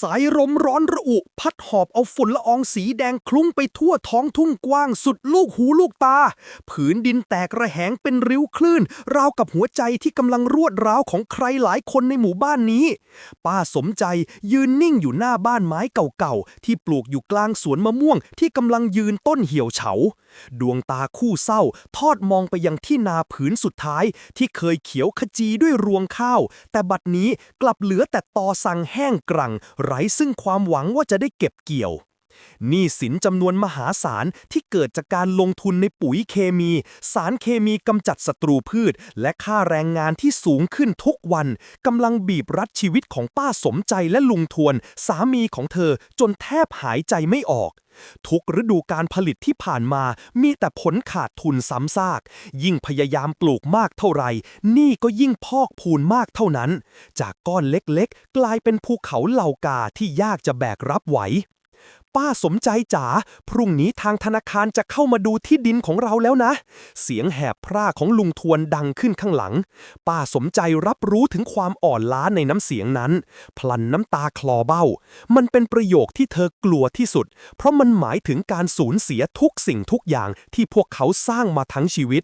สายลมร้อนระอุ พัดหอบเอาฝุ่นละอองสีแดงคลุ้งไปทั่วท้องทุ่งกว้างสุดลูกหูลูกตา ผืนดินแตกระแหงเป็นริ้วคลื่น ราวกับหัวใจที่กำลังรวดร้าวของใครหลายคนในหมู่บ้านนี้ ป้าสมใจยืนนิ่งอยู่หน้าบ้านไม้เก่าๆ ที่ปลูกอยู่กลางสวนมะม่วงที่กำลังยืนต้นเหี่ยวเฉา ดวงตาคู่เศร้า ทอดมองไปยังที่นาผืนสุดท้าย ที่เคยเขียวขจีด้วยรวงข้าว แต่บัดนี้กลับเหลือแต่ตอสังแห้งกรังไร้ซึ่งความหวังว่าจะได้เก็บเกี่ยว หนี้สินจำนวนมหาศาลที่เกิดจากการลงทุนในปุ๋ยเคมี สารเคมีกำจัดศัตรูพืช และค่าแรงงานที่สูงขึ้นทุกวันกำลังบีบรัดชีวิตของป้าสมใจและลุงทวน สามีของเธอจนแทบหายใจไม่ออกทุกฤดูการผลิตที่ผ่านมามีแต่ผลขาดทุนซ้ำซาก ยิ่งพยายามปลูกมากเท่าไหร่หนี้ก็ยิ่งพอกพูนมากเท่านั้น จากก้อนเล็กๆ กลายเป็นภูเขาเหล่ากาที่ยากจะแบกรับไหว ป้าสมใจจ๋า พรุ่งนี้ทางธนาคารจะเข้ามาดูที่ดินของเราแล้วนะ เสียงแหบพร่าของลุงทวนดังขึ้นข้างหลัง ป้าสมใจรับรู้ถึงความอ่อนล้าในน้ำเสียงนั้น พลันน้ำตาคลอเบ้า มันเป็นประโยคที่เธอกลัวที่สุด เพราะมันหมายถึงการสูญเสียทุกสิ่งทุกอย่างที่พวกเขาสร้างมาทั้งชีวิต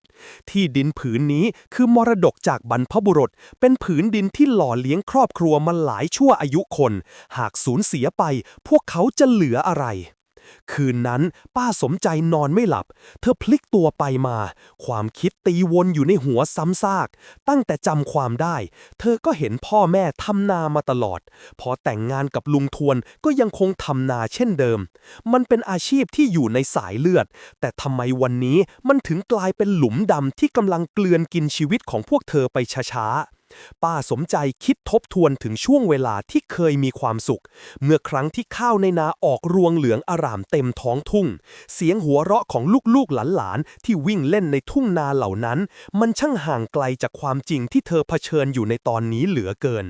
ที่ดินผืนนี้คือมรดกจากบรรพบุรุษ เป็นผืนดินที่หล่อเลี้ยงครอบครัวมาหลายชั่วอายุคน หากสูญเสียไป พวกเขาจะเหลืออะไรคืนนั้นป้าสมใจนอนไม่หลับ เธอพลิกตัวไปมา ความคิดตีวนอยู่ในหัวซ้ำซาก ตั้งแต่จำความได้ เธอก็เห็นพ่อแม่ทำนามาตลอด พอแต่งงานกับลุงทวนก็ยังคงทำนาเช่นเดิม มันเป็นอาชีพที่อยู่ในสายเลือด แต่ทำไมวันนี้มันถึงกลายเป็นหลุมดำที่กำลังเกลือนกินชีวิตของพวกเธอไปช้าๆ ป้าสมใจคิดทบทวนถึงช่วงเวลาที่เคยมีความสุข เมื่อครั้งที่ข้าวในนาออกรวงเหลืองอารามเต็มท้องทุ่ง เสียงหัวเราะของลูกๆหลานๆที่วิ่งเล่นในทุ่งนาเหล่านั้น มันช่างห่างไกลจากความจริงที่เธอเผชิญอยู่ในตอนนี้เหลือเกิน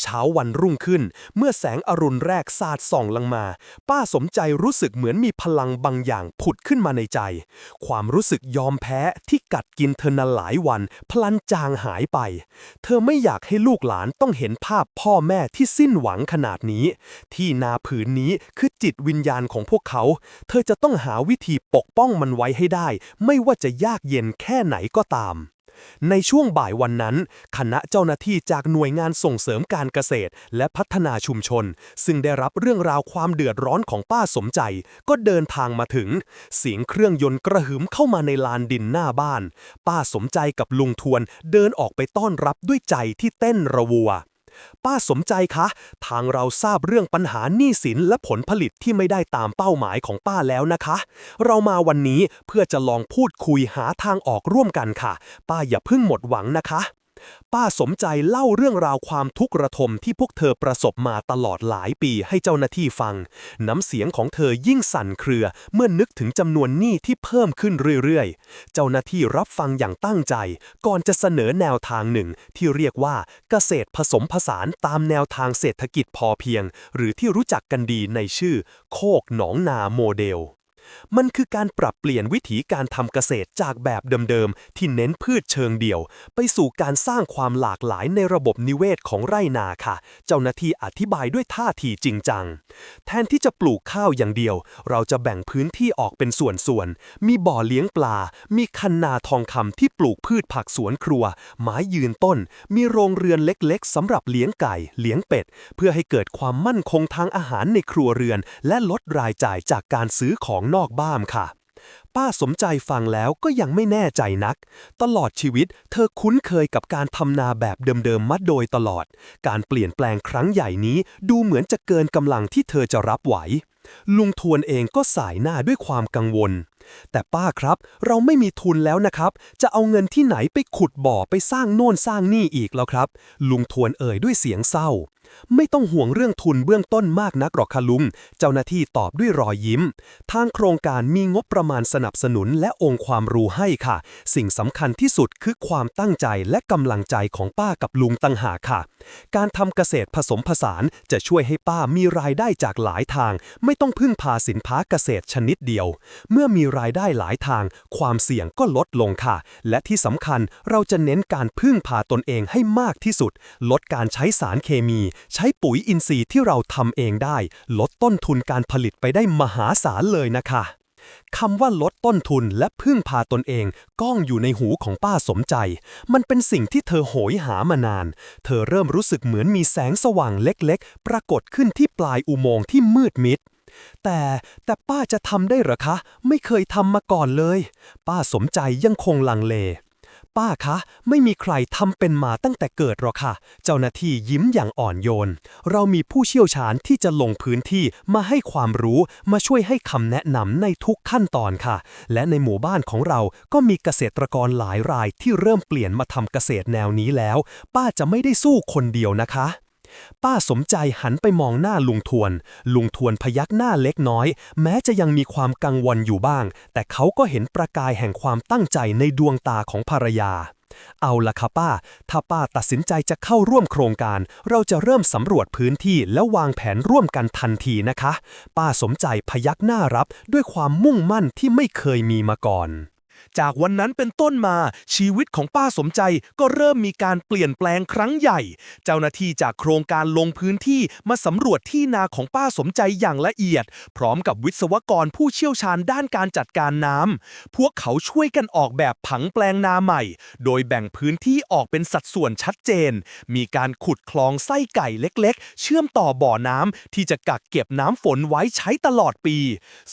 เช้าวันรุ่งขึ้น เมื่อแสงอรุณแรกสาดส่องลงมา ป้าสมใจรู้สึกเหมือนมีพลังบางอย่างผุดขึ้นมาในใจ ความรู้สึกยอมแพ้ที่กัดกินเธอนานหลายวัน พลันจางหายไป เธอไม่อยากให้ลูกหลานต้องเห็นภาพพ่อแม่ที่สิ้นหวังขนาดนี้ ที่นาผืนนี้คือจิตวิญญาณของพวกเขา เธอจะต้องหาวิธีปกป้องมันไว้ให้ได้ ไม่ว่าจะยากเย็นแค่ไหนก็ตาม ในช่วงบ่ายวันนั้น คณะเจ้าหน้าที่จากหน่วยงานส่งเสริมการเกษตร และพัฒนาชุมชน ซึ่งได้รับเรื่องราวความเดือดร้อนของป้าสมใจ ก็เดินทางมาถึง เสียงเครื่องยนต์กระหึ่มเข้ามาในลานดินหน้าบ้าน ป้าสมใจกับลุงทวนเดินออกไปต้อนรับด้วยใจที่เต้นระวัว ป้าสมใจคะ ทางเราทราบเรื่องปัญหาหนี้สินและผลผลิตที่ไม่ได้ตามเป้าหมายของป้าแล้วนะคะ เรามาวันนี้เพื่อจะลองพูดคุยหาทางออกร่วมกันค่ะ ป้าอย่าเพิ่งหมดหวังนะคะ ป้าสมใจเล่าเรื่องราวความทุกข์ระทมที่พวกเธอประสบมาตลอดหลายปีให้เจ้าหน้าที่ฟัง น้ำเสียงของเธอยิ่งสั่นเครือ เมื่อนึกถึงจำนวนหนี้ที่เพิ่มขึ้นเรื่อยๆ เจ้าหน้าที่รับฟังอย่างตั้งใจ ก่อนจะเสนอแนวทางหนึ่ง ที่เรียกว่าเกษตรผสมผสานตามแนวทางเศรษฐกิจพอเพียง หรือที่รู้จักกันดีในชื่อ โคกหนองนาโมเดล มันคือการปรับเปลี่ยนวิถีการทำเกษตรจากแบบเดิมๆ ที่เน้นพืชเชิงเดี่ยว ไปสู่การสร้างความหลากหลายในระบบนิเวศของไร่นาค่ะ เจ้าหน้าที่อธิบายด้วยท่าทีจริงจัง แทนที่จะปลูกข้าวอย่างเดียว เราจะแบ่งพื้นที่ออกเป็นส่วนๆ มีบ่อเลี้ยงปลา มีคันนาทองคำที่ปลูกพืชผักสวนครัว ไม้ยืนต้น มีโรงเรือนเล็กๆสำหรับเลี้ยงไก่ เลี้ยงเป็ด เพื่อให้เกิดความมั่นคงทางอาหารในครัวเรือน และลดรายจ่ายจากการซื้อของนอกบ้านค่ะ ป้าสมใจฟังแล้วก็ยังไม่แน่ใจนัก ตลอดชีวิตเธอคุ้นเคยกับการทำนาแบบเดิมๆมาโดยตลอด การเปลี่ยนแปลงครั้งใหญ่นี้ดูเหมือนจะเกินกำลังที่เธอจะรับไหว ลุงทวนเองก็สายหน้าด้วยความกังวล แต่ป้าครับ เราไม่มีทุนแล้วนะครับ จะเอาเงินที่ไหนไปขุดบ่อไปสร้างโน่นสร้างนี่อีกแล้วครับ ลุงทวนเอ่ยด้วยเสียงเศร้า ไม่ต้องห่วงเรื่องทุนเบื้องต้นมากนักหรอกค่ะลุง เจ้าหน้าที่ตอบด้วยรอยยิ้ม ทางโครงการมีงบประมาณสนับสนุนและองค์ความรู้ให้ค่ะ สิ่งสำคัญที่สุดคือความตั้งใจและกำลังใจของป้ากับลุงตั้งหากค่ะ การทำเกษตรผสมผสานจะช่วยให้ป้ามีรายได้จากหลายทาง ไม่ต้องพึ่งพาสินค้าเกษตรชนิดเดียว เมื่อมีรายได้หลายทาง ความเสี่ยงก็ลดลงค่ะ และที่สำคัญเราจะเน้นการพึ่งพาตนเองให้มากที่สุด ลดการใช้สารเคมีใช้ปุ๋ยอินทรีย์ที่เราทำเองได้ ลดต้นทุนการผลิตไปได้มหาศาลเลยนะคะคำว่าลดต้นทุนและพึ่งพาตนเองก้องอยู่ในหูของป้าสมใจ มันเป็นสิ่งที่เธอโหยหามานาน เธอเริ่มรู้สึกเหมือนมีแสงสว่างเล็กๆ ปรากฏขึ้นที่ปลายอุโมงค์ที่มืดมิด แต่แต่ป้าจะทำได้หรอคะ ไม่เคยทำมาก่อนเลย ป้าสมใจยังคงลังเล ป้าคะ ไม่มีใครทำเป็นมาตั้งแต่เกิดหรอกค่ะ เจ้าหน้าที่ยิ้มอย่างอ่อนโยน เรามีผู้เชี่ยวชาญที่จะลงพื้นที่มาให้ความรู้มาช่วยให้คำแนะนำในทุกขั้นตอนค่ะ และในหมู่บ้านของเราก็มีเกษตรกรหลายรายที่เริ่มเปลี่ยนมาทำเกษตรแนวนี้แล้ว ป้าจะไม่ได้สู้คนเดียวนะคะ ป้าสมใจหันไปมองหน้าลุงทวน ลุงทวนพยักหน้าเล็กน้อย แม้จะยังมีความกังวลอยู่บ้าง แต่เขาก็เห็นประกายแห่งความตั้งใจในดวงตาของภรรยา เอาละค่ะป้า ถ้าป้าตัดสินใจจะเข้าร่วมโครงการ เราจะเริ่มสำรวจพื้นที่แล้ววางแผนร่วมกันทันทีนะคะ ป้าสมใจพยักหน้ารับด้วยความมุ่งมั่นที่ไม่เคยมีมาก่อน จากวันนั้นเป็นต้นมาชีวิตของป้าสมใจก็เริ่มมีการเปลี่ยนแปลงครั้งใหญ่ เจ้าหน้าที่จากโครงการลงพื้นที่มาสำรวจที่นาของป้าสมใจอย่างละเอียด พร้อมกับวิศวกรผู้เชี่ยวชาญด้านการจัดการน้ำพวกเขาช่วยกันออกแบบผังแปลงนาใหม่ โดยแบ่งพื้นที่ออกเป็นสัดส่วนชัดเจน มีการขุดคลองไส้ไก่เล็ก ๆ เชื่อมต่อบ่อน้ำที่จะกักเก็บน้ำฝนไว้ใช้ตลอดปี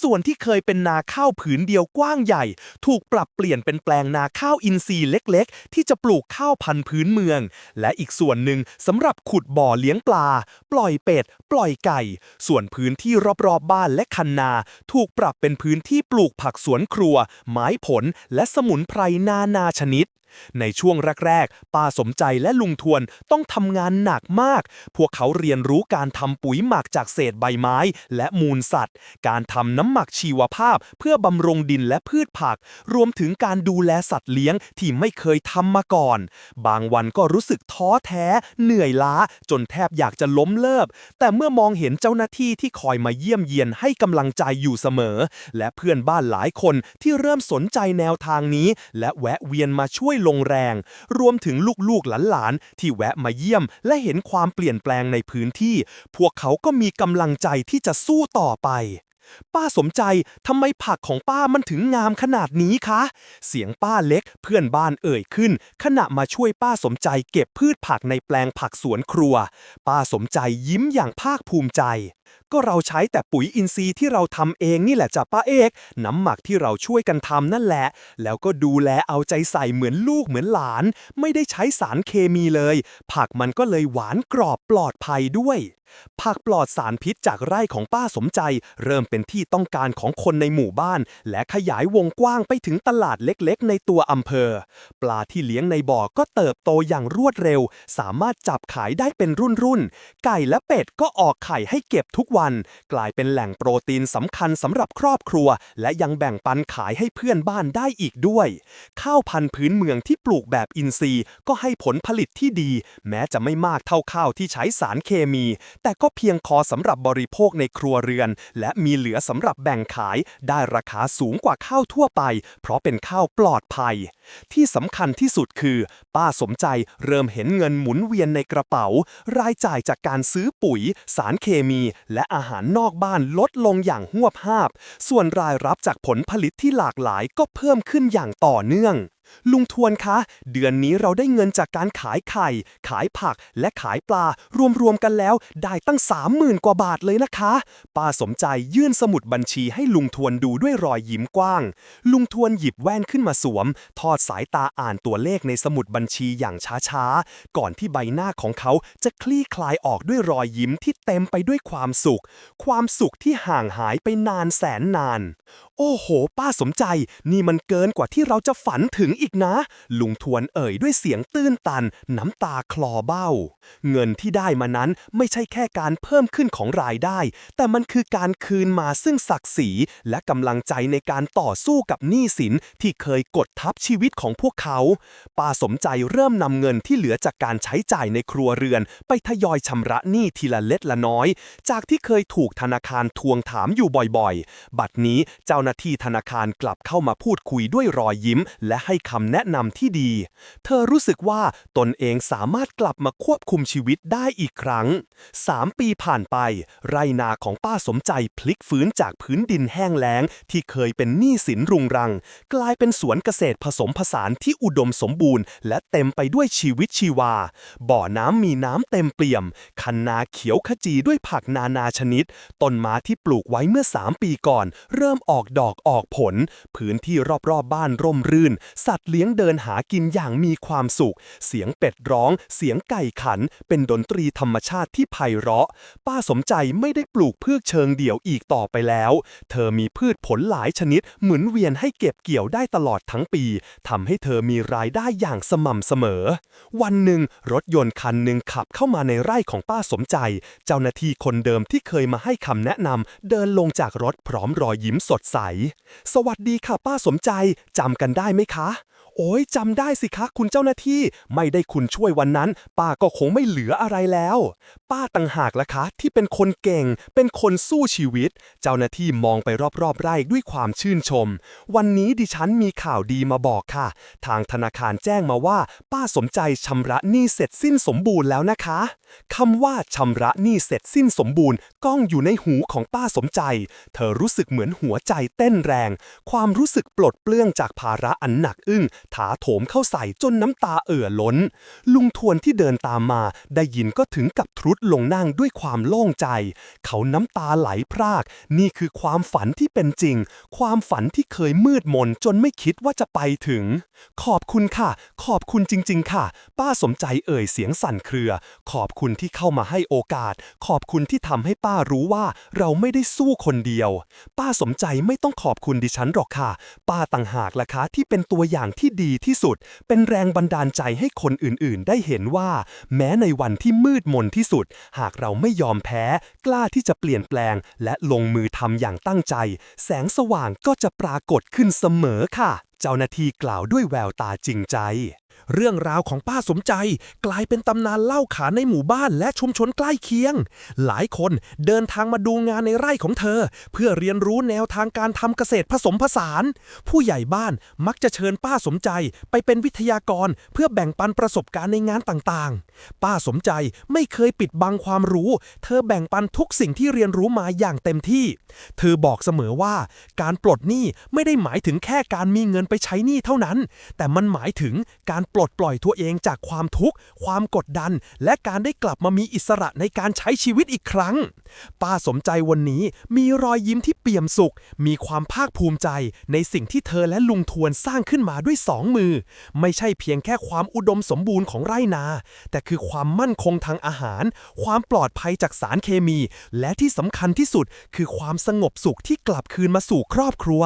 ส่วนที่เคยเป็นนาข้าวผืนเดียวกว้างใหญ่ ถูกปบเปลี่ยนเป็นแปลงนาข้าวอินทรีย์เล็กๆ ที่จะปลูกข้าวพันธุ์พื้นเมือง และอีกส่วนหนึ่งสำหรับขุดบ่อเลี้ยงปลา ปล่อยเป็ด ปล่อยไก่ ส่วนพื้นที่รอบๆบบ้านและคันนา ถูกปรับเป็นพื้นที่ปลูกผักสวนครัว ไม้ผลและสมุนไพรนานาชนิด ในช่วงแรกๆ ป้าสมใจและลุงทวนต้องทำงานหนักมาก พวกเขาเรียนรู้การทำปุ๋ยหมักจากเศษใบไม้และมูลสัตว์ การทำน้ำหมักชีวภาพเพื่อบำรุงดินและพืชผัก รวมถึงการดูแลสัตว์เลี้ยงที่ไม่เคยทำมาก่อน บางวันก็รู้สึกท้อแท้ เหนื่อยล้า จนแทบอยากจะล้มเลิก แต่เมื่อมองเห็นเจ้าหน้าที่ที่คอยมาเยี่ยมเยียนให้กำลังใจอยู่เสมอ และเพื่อนบ้านหลายคนที่เริ่มสนใจแนวทางนี้ และแวะเวียนมาช่วยลงแรง รวมถึงลูกๆหลานๆที่แวะมาเยี่ยม และเห็นความเปลี่ยนแปลงในพื้นที่ พวกเขาก็มีกำลังใจที่จะสู้ต่อไป ป้าสมใจทำไมผักของป้ามันถึงงามขนาดนี้คะ เสียงป้าเล็กเพื่อนบ้านเอ่ยขึ้น ขณะมาช่วยป้าสมใจเก็บพืชผักในแปลงผักสวนครัว ป้าสมใจยิ้มอย่างภาคภูมิใจ ก็เราใช้แต่ปุ๋ยอินทรีย์ที่เราทำเองนี่แหละจ้ะป้าเอก น้ำหมักที่เราช่วยกันทำนั่นแหละ แล้วก็ดูแลเอาใจใส่เหมือนลูกเหมือนหลาน ไม่ได้ใช้สารเคมีเลย ผักมันก็เลยหวานกรอบปลอดภัยด้วย ผักปลอดสารพิษจากไร่ของป้าสมใจ เริ่มเป็นที่ต้องการของคนในหมู่บ้าน และขยายวงกว้างไปถึงตลาดเล็กๆ ในตัวอำเภอ ปลาที่เลี้ยงในบ่อก็เติบโตอย่างรวดเร็ว สามารถจับขายได้เป็นรุ่นๆไก่และเป็ดก็ออกไข่ให้เก็บทุกวัน กลายเป็นแหล่งโปรตีนสำคัญสำหรับครอบครัว และยังแบ่งปันขายให้เพื่อนบ้านได้อีกด้วย ข้าวพันธุ์พื้นเมืองที่ปลูกแบบอินทรีย์ ก็ให้ผลผลิตที่ดี แม้จะไม่มากเท่าข้าวที่ใช้สารเคมี แต่ก็เพียงพอสำหรับบริโภคในครัวเรือน และมีเหลือสำหรับแบ่งขาย ได้ราคาสูงกว่าข้าวทั่วไป เพราะเป็นข้าวปลอดภัย ที่สำคัญที่สุดคือ ป้าสมใจเริ่มเห็นเงินหมุนเวียนในกระเป๋า รายจ่ายจากการซื้อปุ๋ย สารเคมี และอาหารนอกบ้านลดลงอย่างหวบหาบส่วนรายรับจากผลผลิตที่หลากหลายก็เพิ่มขึ้นอย่างต่อเนื่อง ลุงทวนคะ เดือนนี้เราได้เงินจากการขายไข่ ขายผักและขายปลา รวมๆกันแล้ว ได้ตั้ง30,000กว่าบาทเลยนะคะ ป้าสมใจยื่นสมุดบัญชีให้ลุงทวนดูด้วยรอยยิ้มกว้าง ลุงทวนหยิบแว่นขึ้นมาสวม ทอดสายตาอ่านตัวเลขในสมุดบัญชีอย่างช้าๆ ก่อนที่ใบหน้าของเขาจะคลี่คลายออกด้วยรอยยิ้มที่เต็มไปด้วยความสุข ความสุขที่ห่างหายไปนานแสนนาน โอ้โห ป้าสมใจ นี่มันเกินกว่าที่เราจะฝันถึงอีกนะ ลุงทวนเอ่ยด้วยเสียงตื้นตัน น้ำตาคลอเบ้า เงินที่ได้มานั้นไม่ใช่แค่การเพิ่มขึ้นของรายได้ แต่มันคือการคืนมาซึ่งศักดิ์ศรี และกำลังใจในการต่อสู้กับหนี้สินที่เคยกดทับชีวิตของพวกเขา ป้าสมใจเริ่มนำเงินที่เหลือจากการใช้จ่ายในครัวเรือน ไปทยอยชำระหนี้ทีละเล็ดละน้อย จากที่เคยถูกธนาคารทวงถามอยู่บ่อยๆ บัดนี้เจ้าหน้าหน้าที่ธนาคารกลับเข้ามาพูดคุยด้วยรอยยิ้ม และให้คำแนะนำที่ดี เธอรู้สึกว่าตนเองสามารถกลับมาควบคุมชีวิตได้อีกครั้ง 3 ปีผ่านไป ไรนาของป้าสมใจพลิกฟื้นจากพื้นดินแห้งแล้ง ที่เคยเป็นหนี้สินรุงรัง กลายเป็นสวนเกษตรผสมผสานที่อุดมสมบูรณ์ และเต็มไปด้วยชีวิตชีวา บ่อน้ำมีน้ำเต็มเปี่ยม คันนาเขียวขจีด้วยผักนานาชนิด ต้นไม้ที่ปลูกไว้เมื่อ 3 ปีก่อน เริ่มออกดอกออกผล พื้นที่รอบๆบบ้านร่มรื่น สัตว์เลี้ยงเดินหากินอย่างมีความสุข เสียงเป็ดร้อง เสียงไก่ขัน เป็นดนตรีธรรมชาติที่ไพเราะ ป้าสมใจไม่ได้ปลูกพืชเชิงเดี่ยวอีกต่อไปแล้ว เธอมีพืชผลหลายชนิด หมุนเวียนให้เก็บเกี่ยวได้ตลอดทั้งปีทำให้เธอมีรายได้อย่างสม่ำเสมอ วันหนึ่ง รถยนต์คันหนึ่งขับเข้ามาในไร่ของป้าสมใจ เจ้าหน้าที่คนเดิมที่เคยมาให้คำแนะนำเดินลงจากรถพร้อมรอยยิ้มสดใสสวัสดีค่ะป้าสมใจจำกันได้ไหมคะ โอ้ยจำได้สิคะคุณเจ้าหน้าที่ ไม่ได้คุณช่วยวันนั้น ป้าก็คงไม่เหลืออะไรแล้ว ป้าต่างหากละคะ ที่เป็นคนเก่ง เป็นคนสู้ชีวิต เจ้าหน้าที่มองไปรอบๆ ไร่ด้วยความชื่นชม วันนี้ดิฉันมีข่าวดีมาบอกค่ะ ทางธนาคารแจ้งมาว่า ป้าสมใจชำระหนี้เสร็จสิ้นสมบูรณ์แล้วนะคะคำว่าชำระหนี้เสร็จสิ้นสมบูรณ์ก้องอยู่ในหูของป้าสมใจ เธอรู้สึกเหมือนหัวใจเต้นแรง ความรู้สึกปลดเปลื้องจากภาระอันหนักอึ้ง ถาโถมเข้าใส่จนน้ำตาเอ่อล้น ลุงทวนที่เดินตามมา ได้ยินก็ถึงกับทรุดลงนั่งด้วยความโล่งใจ เขาน้ำตาไหลพราก นี่คือความฝันที่เป็นจริง ความฝันที่เคยมืดมนจนไม่คิดว่าจะไปถึง ขอบคุณค่ะ ขอบคุณจริง ๆ ค่ะ ป้าสมใจเอ่ยเสียงสั่นเครือ ขอบคุณที่เข้ามาให้โอกาส ขอบคุณที่ทำให้ป้ารู้ว่าเราไม่ได้สู้คนเดียว ป้าสมใจไม่ต้องต้องขอบคุณดิฉันหรอกค่ะ ป้าต่างหากล่ะคะที่เป็นตัวอย่างที่ดีที่สุด เป็นแรงบันดาลใจให้คนอื่นๆ ได้เห็นว่า แม้ในวันที่มืดมนที่สุด หากเราไม่ยอมแพ้ กล้าที่จะเปลี่ยนแปลง และลงมือทำอย่างตั้งใจ แสงสว่างก็จะปรากฏขึ้นเสมอค่ะ เจ้าหน้าที่กล่าวด้วยแววตาจริงใจ เรื่องราวของป้าสมใจกลายเป็นตำนานเล่าขานในหมู่บ้านและชุมชนใกล้เคียง หลายคนเดินทางมาดูงานในไร่ของเธอ เพื่อเรียนรู้แนวทางการทำเกษตรผสมผสาน ผู้ใหญ่บ้านมักจะเชิญป้าสมใจไปเป็นวิทยากรเพื่อแบ่งปันประสบการณ์ในงานต่างๆ ป้าสมใจไม่เคยปิดบังความรู้ เธอแบ่งปันทุกสิ่งที่เรียนรู้มาอย่างเต็มที่ เธอบอกเสมอว่า การปลดหนี้ไม่ได้หมายถึงแค่การมีเงินไปใช้หนี้เท่านั้น แต่มันหมายถึงการปลดปล่อยตัวเองจากความทุกข์ ความกดดัน และการได้กลับมามีอิสระในการใช้ชีวิตอีกครั้ง ป้าสมใจวันนี้มีรอยยิ้มที่เปี่ยมสุข มีความภาคภูมิใจในสิ่งที่เธอและลุงทวนสร้างขึ้นมาด้วยสองมือ ไม่ใช่เพียงแค่ความอุดมสมบูรณ์ของไร่นา แต่คือความมั่นคงทางอาหาร ความปลอดภัยจากสารเคมี และที่สำคัญที่สุดคือความสงบสุขที่กลับคืนมาสู่ครอบครัว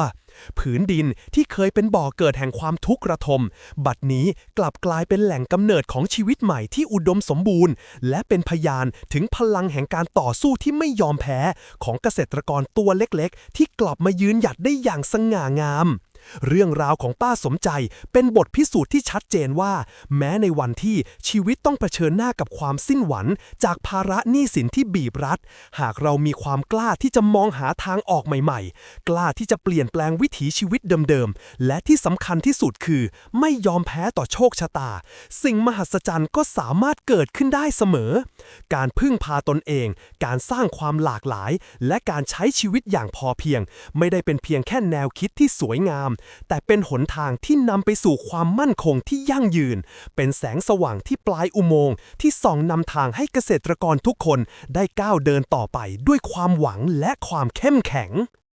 ผืนดินที่เคยเป็นบ่อเกิดแห่งความทุกข์ระทม บัดนี้กลับกลายเป็นแหล่งกำเนิดของชีวิตใหม่ที่อุดมสมบูรณ์ และเป็นพยานถึงพลังแห่งการต่อสู้ที่ไม่ยอมแพ้ ของเกษตรกรตัวเล็กๆ ที่กลับมายืนหยัดได้อย่างสง่างาม เรื่องราวของป้าสมใจเป็นบทพิสูจน์ที่ชัดเจนว่า แม้ในวันที่ชีวิตต้องเผชิญหน้ากับความสิ้นหวัง จากภาระหนี้สินที่บีบรัด หากเรามีความกล้าที่จะมองหาทางออกใหม่ ๆ กล้าที่จะเปลี่ยนแปลงวิถีชีวิตเดิมๆ และที่สำคัญที่สุดคือ ไม่ยอมแพ้ต่อโชคชะตา สิ่งมหัศจรรย์ก็สามารถเกิดขึ้นได้เสมอ การพึ่งพาตนเอง การสร้างความหลากหลาย และการใช้ชีวิตอย่างพอเพียง ไม่ได้เป็นเพียงแค่แนวคิดที่สวยงามแต่เป็นหนทางที่นำไปสู่ความมั่นคงที่ยั่งยืน เป็นแสงสว่างที่ปลายอุโมงค์ที่ส่องนำทางให้เกษตรกรทุกคนได้ก้าวเดินต่อไปด้วยความหวังและความเข้มแข็ง